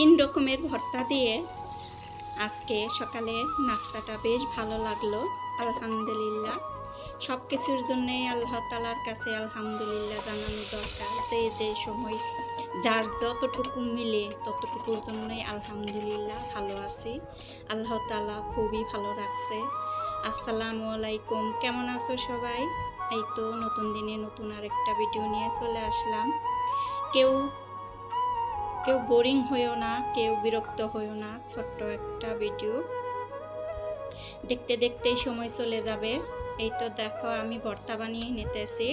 তিন রকমের ভর্তা দিয়ে আজকে সকালে নাস্তাটা বেশ ভালো লাগল, আলহামদুলিল্লাহ। সব কিছুর জন্যে আল্লাহ তালার কাছে আলহামদুলিল্লাহ জানানো দরকার, যে যে সময় যার যতটুকু মিলে ততটুকুর জন্যই আলহামদুলিল্লাহ ভালো আছি। আল্লাহ তালা খুবই ভালো রাখছে। আসসালামু আলাইকুম, কেমন আছো সবাই? এই তো নতুন দিনে নতুন আরেকটা ভিডিও নিয়ে চলে আসলাম। কেউ কেউ বোরিং হয়েও না, কেউ বিরক্ত হয়েও না, ছোট্ট একটা ভিডিও। দেখতে দেখতেই সময় চলে যাবে। এই তো দেখো, আমি ভর্তা বানিয়ে নিতেছি।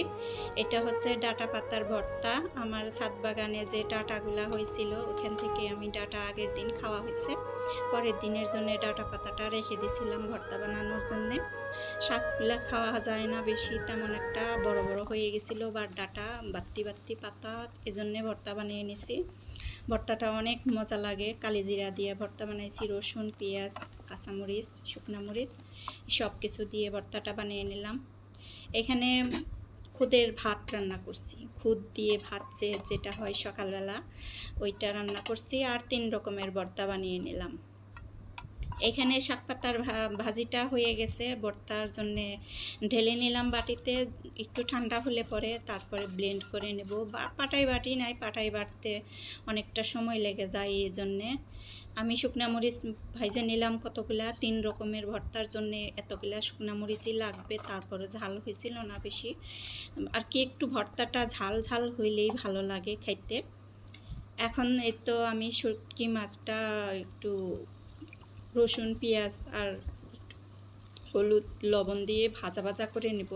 এটা হচ্ছে ডাটা পাতার ভর্তা। আমার ছাদ বাগানে যে ডাটাগুলা হয়েছিল, ওখান থেকে আমি ডাটা আগের দিন খাওয়া হয়েছে। পরের দিনের জন্য ডাটা পাতাটা রেখে দিছিলাম ভর্তা বানানোর জন্যে। শাকগুলা খাওয়া যায় না বেশি, তেমন একটা বড় বড় হয়ে গেছিল, বা ডাটা বাত্তি বাত্তি পাতা, এজন্যে ভর্তা বানিয়ে নিছি। ভর্তাটা অনেক মজা লাগে। কালিজিরা দিয়ে ভর্তা বানাইছি, রসুন, পেঁয়াজ, কাঁচামরিচ, শুকনা মরিচ সব কিছু দিয়ে ভর্তাটা বানিয়ে নিলাম। এখানে খুদের ভাত রান্না করছি। খুদ দিয়ে ভাত যে যেটা হয় সকালবেলা, ওইটা রান্না করছি আর তিন রকমের ভর্তা বানিয়ে নিলাম। এখানে শাক পাতার ভাজিটা হয়ে গেছে। ভর্তার জন্যে ঢেলে নিলাম বাটিতে। একটু ঠান্ডা হলে পরে তারপরে ব্লেন্ড করে নেব। বা, পাটাই বাটি নাই, পাটাই বাটতে অনেকটা সময় লেগে যায় এই জন্যে। আমি শুকনা মরিচ ভাইজে নিলাম কতগুলা, তিন রকমের ভর্তার জন্যে এতগুলা শুকনা মরিচই লাগবে। তারপরে ঝাল হয়েছিল না বেশি। আর কি একটু ভর্তাটা ঝাল ঝাল হইলেই ভালো লাগে খাইতে। এখন এই তো আমি শুটকি মাছটা একটু রসুন, পেঁয়াজ আর হলুদ, লবণ দিয়ে ভাজা ভাজা করে নেব।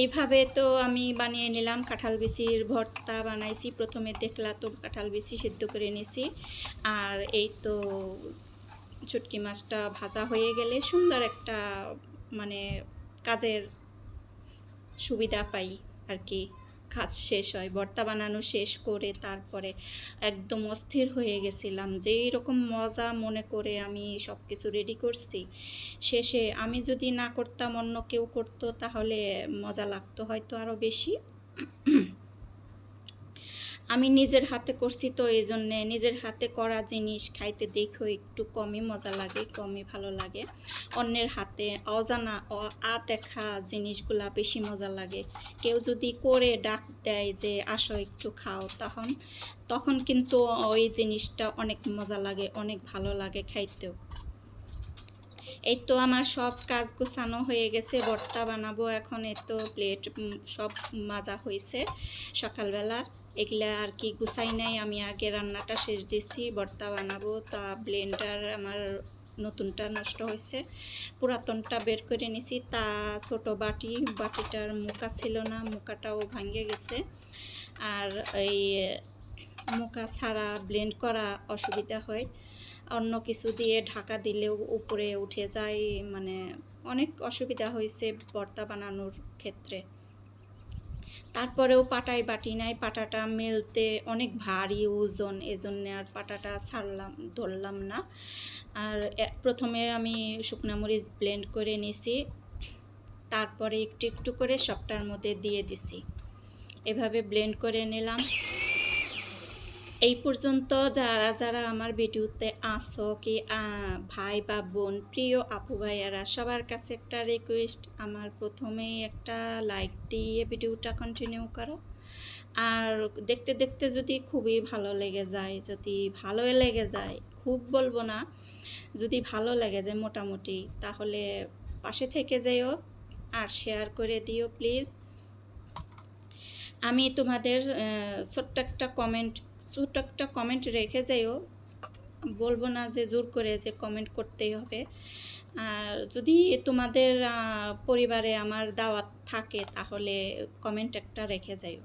এইভাবে তো আমি বানিয়ে নিলাম, কাঁঠাল বিচির ভর্তা বানাইছি। প্রথমে দেখলা তো কাঁঠাল বিচি সিদ্ধ করে নিছি। আর এই তো চুটকি মাছটা ভাজা হয়ে গেলে সুন্দর একটা মানে কাজের সুবিধা পাই আর কি। কাজ শেষ হয়, ভর্তা বানানো শেষ করে তারপরে একদম অস্থির হয়ে গেছিলাম যে এরকম মজা মনে করে আমি সব কিছু রেডি করছি। শেষে আমি যদি না করতাম, অন্য কেউ করতো, তাহলে মজা লাগতো হয়তো আরও বেশি। আমি নিজের হাতে করছি তো এই জন্যে। নিজের হাতে করা জিনিস খাইতে দেখো একটু কমই মজা লাগে, কমই ভালো লাগে। অন্যের হাতে অজানা আ দেখা জিনিসগুলা বেশি মজা লাগে। কেউ যদি করে ডাক দেয় যে, আসো একটু খাও, তখন তখন কিন্তু ওই জিনিসটা অনেক মজা লাগে, অনেক ভালো লাগে খাইতেও। এই তো আমার সব কাজ গোছানো হয়ে গেছে, ভর্তা বানাবো এখন, এই তো প্লেট সব মাজা হয়েছে সকালবেলার এগুলা আর কি গুছাই নাই। আমি আগে রান্নাটা শেষ দিছি, ভর্তা বানাবো, তা ব্লেন্ডার আমার নতুনটা নষ্ট হয়েছে। পুরাতনটা বের করে নিছি। তা ছোট বাটি, বাটিটার মুখা ছিল না মুখাটাও ভাঙে গেছে। আর এই মুখা ছাড়া ব্লেন্ড করা অসুবিধা হয়। অন্য কিছু দিয়ে ঢাকা দিলেও উপরে উঠে যায় মানে অনেক অসুবিধা হয়েছে ভর্তা বানানোর ক্ষেত্রে। তারপরেও পাটায় বাটি নাই, পাটাটা মেলতে অনেক ভারী ওজন, এজন্য আর পাটাটা ছাড়লাম, ধরলাম না। আর প্রথমে আমি শুকনা মরিচ ব্লেন্ড করে নিছি, তারপরে একটু একটু করে সবটার মধ্যে দিয়ে দিছি। এভাবে ব্লেন্ড করে নিলাম। এই পর্যন্ত যারা যারা আমার ভিডিওতে আসো কি ভাই বা বোন, প্রিয় আপু ভাইয়ারা, সবার কাছে একটা রিকোয়েস্ট আমার প্রথমেই একটা লাইক দিয়ে ভিডিওটা কন্টিনিউ করো। আর দেখতে দেখতে যদি খুবই ভালো লেগে যায়, যদি ভালো লেগে যায়, খুব বলব না, যদি ভালো লেগে যায় মোটামুটি, তাহলে পাশে থেকে যেও আর শেয়ার করে দিও প্লিজ আমি তোমাদের ছোট্ট একটা কমেন্ট ছোট্ট একটা কমেন্ট রেখে যাইও। বলব না যে জোর করে যে কমেন্ট করতেই হবে। আর যদি তোমাদের পরিবারে আমার দাওয়াত থাকে, তাহলে কমেন্ট একটা রেখে যাইও।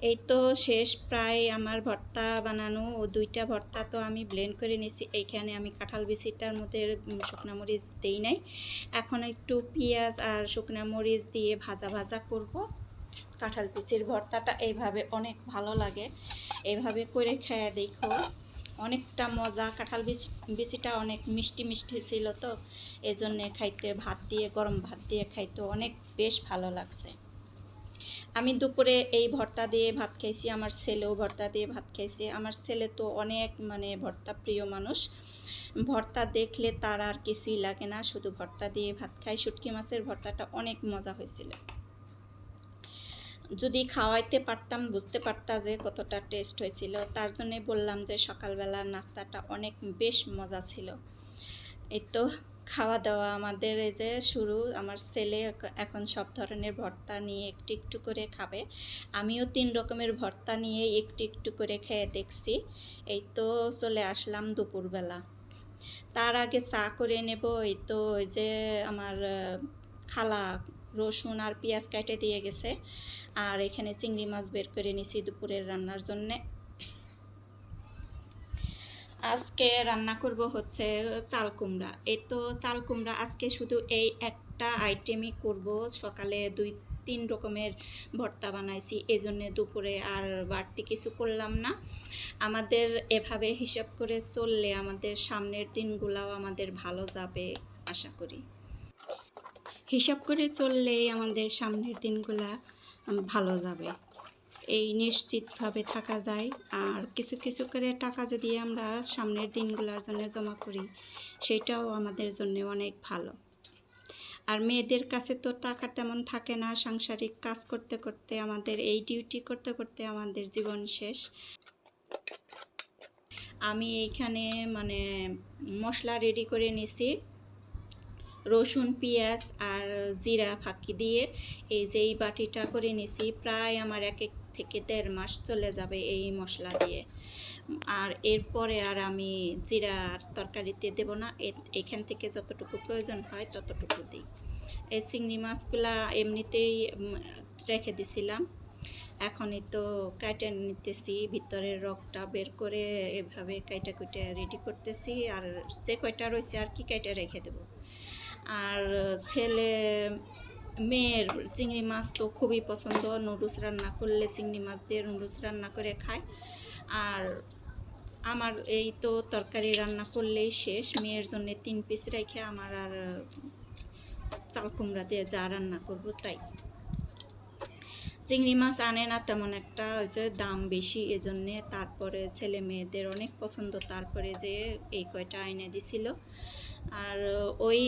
এই তো শেষ, প্রায় আমার ভর্তা বানানো ও দুইটা ভর্তা তো আমি ব্লেন্ড করে নিছি। এইখানে আমি কাঁঠাল বিচিটার মধ্যে শুকনা মরিচ দেই নাই। এখন একটু পেঁয়াজ আর শুকনা মরিচ দিয়ে ভাজা ভাজা করব। কাঁঠাল বিচির ভর্তাটা এইভাবে অনেক ভালো লাগে। এইভাবে করে খেয়ে দেখো। অনেকটা মজা। কাঁঠাল বিচি বিচিটা অনেক মিষ্টি মিষ্টি ছিল তো। এজন্যে খাইতে ভাত দিয়ে, গরম ভাত দিয়ে খাইতে অনেক বেশ ভালো লাগছে। আমি দুপুরে এই ভর্তা দিয়ে ভাত খাইছি, আমার ছেলেও ভর্তা দিয়ে ভাত খাইছে। আমার ছেলে তো অনেক মানে ভর্তা প্রিয় মানুষ। ভর্তা দেখলে তার আর কিছুই লাগে না। শুধু ভর্তা দিয়ে ভাত খাই শুটকি মাছের ভর্তাটা অনেক মজা হয়েছিল। যদি খাওয়াইতে পারতাম, বুঝতে পারতাম যে কতটা টেস্ট হয়েছিল, তার জন্যে বললাম যে সকালবেলার নাস্তাটা অনেক বেশ মজা ছিল। এই তো খাওয়া দাওয়া আমাদের এই যে শুরু, আমার ছেলে এখন সব ধরনের ভর্তা নিয়ে একটু একটু করে খাবে। আমিও তিন রকমের ভর্তা নিয়ে একটু একটু করে খেয়ে দেখছি। এই তো চলে আসলাম দুপুরবেলা। তার আগে চা করে নেব, এই তো ওই যে আমার খালা রসুন আর পেঁয়াজ কেটে দিয়ে গেছে। আর এখানে চিংড়ি মাছ বের করে নিছি দুপুরের রান্নার জন্যে। আজকে রান্না করব হচ্ছে চাল কুমড়া। এই তো চাল কুমড়া আজকে শুধু এই একটা আইটেমই করব। সকালে দুই তিন রকমের ভর্তা বানাইছি এই জন্যে দুপুরে আর বাড়তি কিছু করলাম না। আমাদের এভাবে হিসাব করে চললে আমাদের সামনের দিনগুলাও আমাদের ভালো যাবে, আশা করি। হিসাব করে চললেই আমাদের সামনের দিনগুলা ভালো যাবে। এই নিশ্চিতভাবে থাকা যায়। আর কিছু কিছু করে টাকা যদি আমরা সামনের দিনগুলোর জন্য জমা করি, সেটাও আমাদের জন্য অনেক ভালো। আর মেয়েদের কাছে তো টাকা তেমন থাকে না, সাংসারিক কাজ করতে করতে, আমাদের এই ডিউটি করতে করতে আমাদের জীবন শেষ। আমি এইখানে মানে মশলা রেডি করে নিছি। রসুন, পেঁয়াজ আর জিরা ফাঁকি দিয়ে এই যে এই বাটিটা করে নিছি, প্রায় আমার এক এক থেকে দেড় মাস চলে যাবে এই মশলা দিয়ে। আর এরপরে আর আমি জিরা আর তরকারিতে দেব না এখান থেকে যতটুকু প্রয়োজন হয় ততটুকু দিই। এই চিংড়ি মাছগুলা এমনিতেই রেখে দিছিলাম। এখনই তো কাইটে নিতেছি, ভিতরের রগটা বের করে এভাবে কাইটা কুইটা রেডি করতেছি, আর যে কয়টা রয়েছে আর কি কাইটা রেখে দেবো। আর ছেলে, মেয়ের চিংড়ি মাছ তো খুবই পছন্দ। নুডলস রান্না করলে চিংড়ি মাছ দিয়ে নুডলস রান্না করে খায়। আর আমার এই তো তরকারি রান্না করলেই শেষ। মেয়ের জন্য তিন পিস রেখে আমার আর চাল কুমড়া দিয়ে যা রান্না করব তাই। চিংড়ি মাছ আনে না তেমন একটা যে দাম বেশি এজন্যে। তারপরে ছেলে মেয়েদের অনেক পছন্দ। তারপরে যে এই কয়টা এনে দিছিল। আর ওই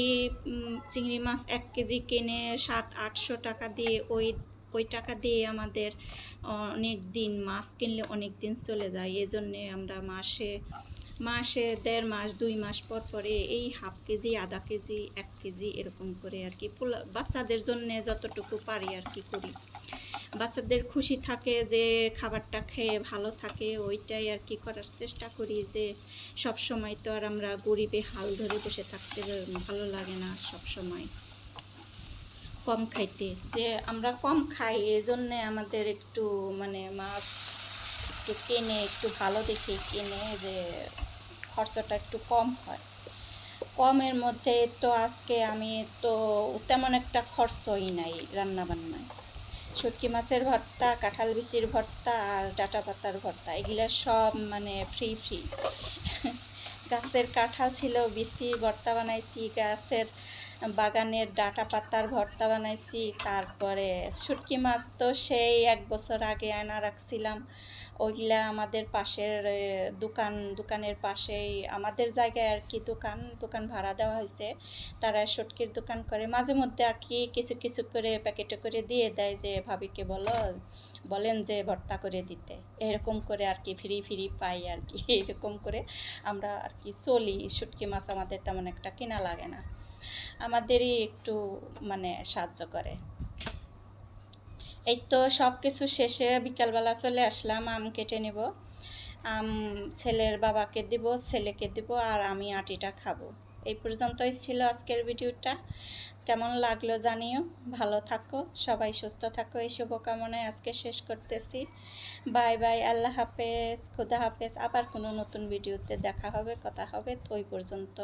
চিংড়ি মাছ এক কেজি কিনে সাত, আটশো টাকা দিয়ে ওই ওই টাকা দিয়ে আমাদের অনেক দিন মাছ কিনলে অনেক দিন চলে যায়। এজন্যে আমরা মাসে মাসে দেড় মাস, দুই মাস পর পরে এই হাফ কেজি, আধা কেজি, এক কেজি এরকম করে আর কি বাচ্চাদের জন্যে যতটুকু পারি আর কি করি। বাচ্চাদের খুশি থাকে যে খাবারটা খেয়ে ভালো থাকে, ওইটাই আর কি করার চেষ্টা করি যে সব সময় তো আর আমরা গরিবে হাল ধরে বসে থাকতে ভালো লাগে না সব সময়। কম খাইতে, যে আমরা কম খাই এই জন্যে আমাদের একটু মানে মাছ একটু কিনে, একটু ভালো দেখে কিনে যে খরচাটা একটু কম হয়। কমের মধ্যে তো আজকে আমি তো তেমন একটা খরচই নাই রান্না বান্নায় শুটকি মাছের ভর্তা, কাঁঠাল বিচির ভর্তা আর ডাটা পাতার ভর্তা, এগুলো সব মানে ফ্রি ফ্রি গাছের কাঁঠাল ছিল, বিচি, ভর্তা বানাইছি, গাছের বাগানের ডাটা পাতার ভর্তা বানাইছি, তারপরে শুটকি মাছ তো সেই এক বছর আগে আনা রাখছিলাম। ওইগুলা আমাদের পাশের দোকান, দোকানের পাশেই আমাদের জায়গায় আর কি দোকান দোকান ভাড়া দেওয়া হয়েছে তারা শুটকির দোকান করে, মাঝে মধ্যে আর কি কিছু কিছু করে প্যাকেটে করে দিয়ে দেয় যে, ভাবিকে বলো, বলেন যে ভর্তা করে দিতে। এরকম করে আর কি, ফ্রি ফ্রি পাই আর কি, এরকম করে আমরা আর কি চলি। শুটকি মাছ আমাদের তেমন একটা কেনা লাগে না। আমাদেরই একটু মানে সাহায্য করে। এই তো সব কিছু শেষে বিকালবেলা চলে আসলাম, আম কেটে নেব। আম ছেলের বাবাকে দিব, ছেলেকে দিব, আর আমি আটিটা খাব। এই পর্যন্তই ছিল আজকের ভিডিওটা। কেমন লাগল জানিও। ভালো থাকো, সবাই সুস্থ থাকো। এই শুভকামনায় আজকে শেষ করতেছি। বাই বাই, আল্লাহ হাফেজ, খুদা হাফেজ। আবার কোনো নতুন ভিডিওতে দেখা হবে, কথা হবে, তো ওই পর্যন্ত।